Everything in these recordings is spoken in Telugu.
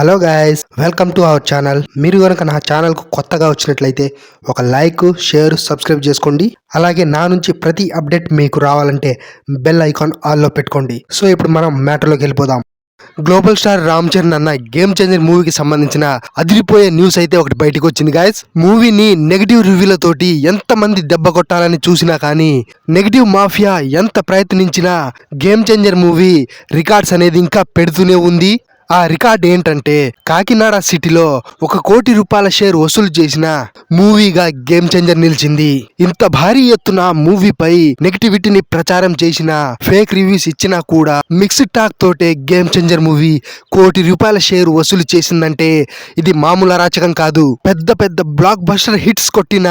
Hello guys welcome to our channel. మీరు కనుక నా ఛానల్కు కొత్తగా వచ్చినట్లయితే ఒక లైక్ షేర్ సబ్స్క్రైబ్ చేసుకోండి. అలాగే నా నుంచి ప్రతి అప్డేట్ మీకు రావాలంటే బెల్ ఐకాన్ ఆల్లో పెట్టుకోండి. సో ఇప్పుడు మనం మ్యాటర్లోకి వెళ్ళిపోదాం. గ్లోబల్ స్టార్ రామ్ చరణ్ అన్న గేమ్ చేంజర్ మూవీకి సంబంధించిన అదిరిపోయే న్యూస్ అయితే ఒకటి బయటకు వచ్చింది గాయస్. మూవీని నెగిటివ్ రివ్యూలతోటి ఎంత మంది దెబ్బ కొట్టాలని చూసినా కానీ నెగిటివ్ మాఫియా ఎంత ప్రయత్నించినా గేమ్ చేంజర్ మూవీ రికార్డ్స్ అనేది ఇంకా పెడుతూనే ఉంది. ఆ రికార్డ్ ఏంటంటే కాకినాడ సిటీలో ఒక కోటి రూపాయల షేర్ వసూలు చేసిన మూవీగా గేమ్ చేంజర్ నిలిచింది. ఇంత భారీ ఎత్తున మూవీపై నెగిటివిటీని ప్రచారం చేసిన ఫేక్ రివ్యూస్ ఇచ్చినా కూడా మిక్స్డ్ టాక్ తోటే గేమ్ చేంజర్ మూవీ కోటి రూపాయల షేర్ వసూలు చేసిందంటే ఇది మామూలు అరాచకం కాదు. పెద్ద పెద్ద బ్లాక్ బస్టర్ హిట్స్ కొట్టిన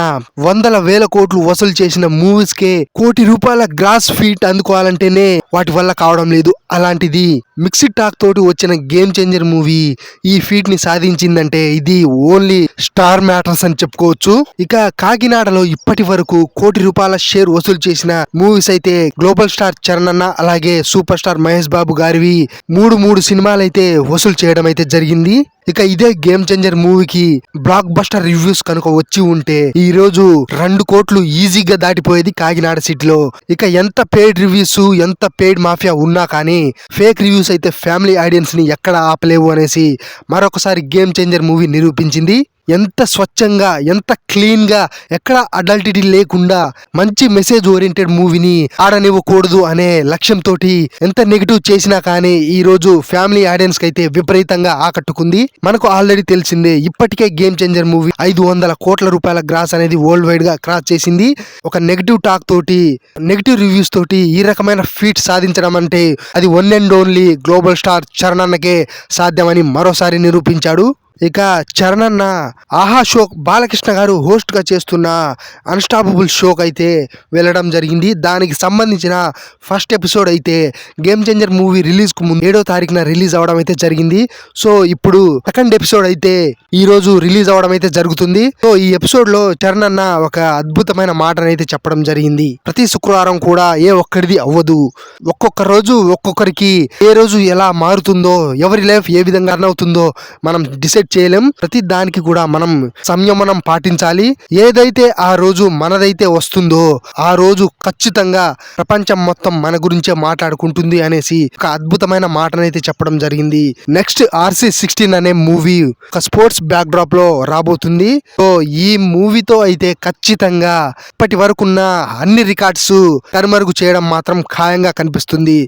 వందల వేల కోట్లు వసూలు చేసిన మూవీస్ కే కోటి రూపాయల గ్రాస్ ఫీట్ అందుకోవాలంటేనే వాటి వల్ల కావడం లేదు. అలాంటిది మిక్స్డ్ టాక్ తోటి వచ్చిన గేమ్ చేంజర్ మూవీ ఈ ఫీట్ని సాధించిందంటే ఇది ఓన్లీ స్టార్ మ్యాటర్స్ అని చెప్పుకో చెప్పుకోవచ్చు ఇక కాకినాడలో ఇప్పటి వరకు కోటి రూపాయల షేర్ వసూలు చేసిన మూవీస్ అయితే గ్లోబల్ స్టార్ చరణ్ అన్న అలాగే సూపర్ స్టార్ మహేష్ బాబు గారివి మూడు మూడు సినిమాలు అయితే వసూలు చేయడం అయితే జరిగింది. ఇక ఇదే గేమ్ చేంజర్ మూవీకి బ్లాక్ బస్టర్ రివ్యూస్ కనుక వచ్చి ఉంటే ఈ రోజు రెండు కోట్లు ఈజీగా దాటిపోయేది కాకినాడ సిటీలో ఇక ఎంత పేడ్ రివ్యూస్ ఎంత పేడ్ మాఫియా ఉన్నా కానీ ఫేక్ రివ్యూస్ అయితే ఫ్యామిలీ ఆడియన్స్ని ఎక్కడ ఆపలేవు అనేసి మరొకసారి గేమ్ చేంజర్ మూవీ నిరూపించింది. ఎంత స్వచ్ఛంగా ఎంత క్లీన్గా ఎక్కడ అడల్టిటీ లేకుండా మంచి మెసేజ్ ఓరియంటెడ్ మూవీని ఆడనివ్వకూడదు అనే లక్ష్యంతో ఎంత నెగిటివ్ చేసినా కానీ ఈ రోజు ఫ్యామిలీ ఆడియన్స్కి అయితే విపరీతంగా ఆకట్టుకుంది. మనకు ఆల్రెడీ తెలిసిందే ఇప్పటికే గేమ్ చేంజర్ మూవీ ఐదు వందల కోట్ల రూపాయల గ్రాస్ అనేది వరల్డ్ వైడ్గా క్రాస్ చేసింది. ఒక నెగిటివ్ టాక్ తోటి నెగిటివ్ రివ్యూస్ తోటి ఈ రకమైన ఫీట్ సాధించడం అంటే అది one and only global star Charan అన్నకే సాధ్యమని మరోసారి నిరూపించాడు. ఇక చరణన్న ఆహా షో బాలకృష్ణ గారు హోస్ట్గా చేస్తున్న అన్స్టాపబుల్ షోకి అయితే వెళ్ళడం జరిగింది. దానికి సంబంధించిన ఫస్ట్ ఎపిసోడ్ అయితే గేమ్ చేంజర్ మూవీ రిలీజ్కు ముందు ఏడో తారీఖున రిలీజ్ అవడం అయితే జరిగింది. సో ఇప్పుడు సెకండ్ ఎపిసోడ్ అయితే ఈ రోజు రిలీజ్ అవడం అయితే జరుగుతుంది. సో ఈ ఎపిసోడ్లో చరణ్ అన్న ఒక అద్భుతమైన మాటను అయితే చెప్పడం జరిగింది. ప్రతి శుక్రవారం కూడా ఏ ఒక్కడిది అవ్వదు. ఒక్కొక్క రోజు ఒక్కొక్కరికి ఏ రోజు ఎలా మారుతుందో ఎవరి లైఫ్ ఏ విధంగా రన్ అవుతుందో మనం డిసైడ్ చేయలేం. ప్రతి దానికి కూడా మనం సంయమనం పాటించాలి. ఏదైతే ఆ రోజు మనదైతే వస్తుందో ఆ రోజు ఖచ్చితంగా ప్రపంచం మొత్తం మన గురించే మాట్లాడుకుంటుంది అనేసి ఒక అద్భుతమైన మాటనైతే చెప్పడం జరిగింది. నెక్స్ట్ ఆర్సీ సిక్స్టీన్ అనే మూవీ ఒక స్పోర్ట్స్ బ్యాక్ డ్రాప్లో రాబోతుంది. సో ఈ మూవీతో అయితే ఖచ్చితంగా ఇప్పటి వరకున్న అన్ని రికార్డ్స్ కనుమరుగు చేయడం మాత్రం ఖాయంగా కనిపిస్తుంది.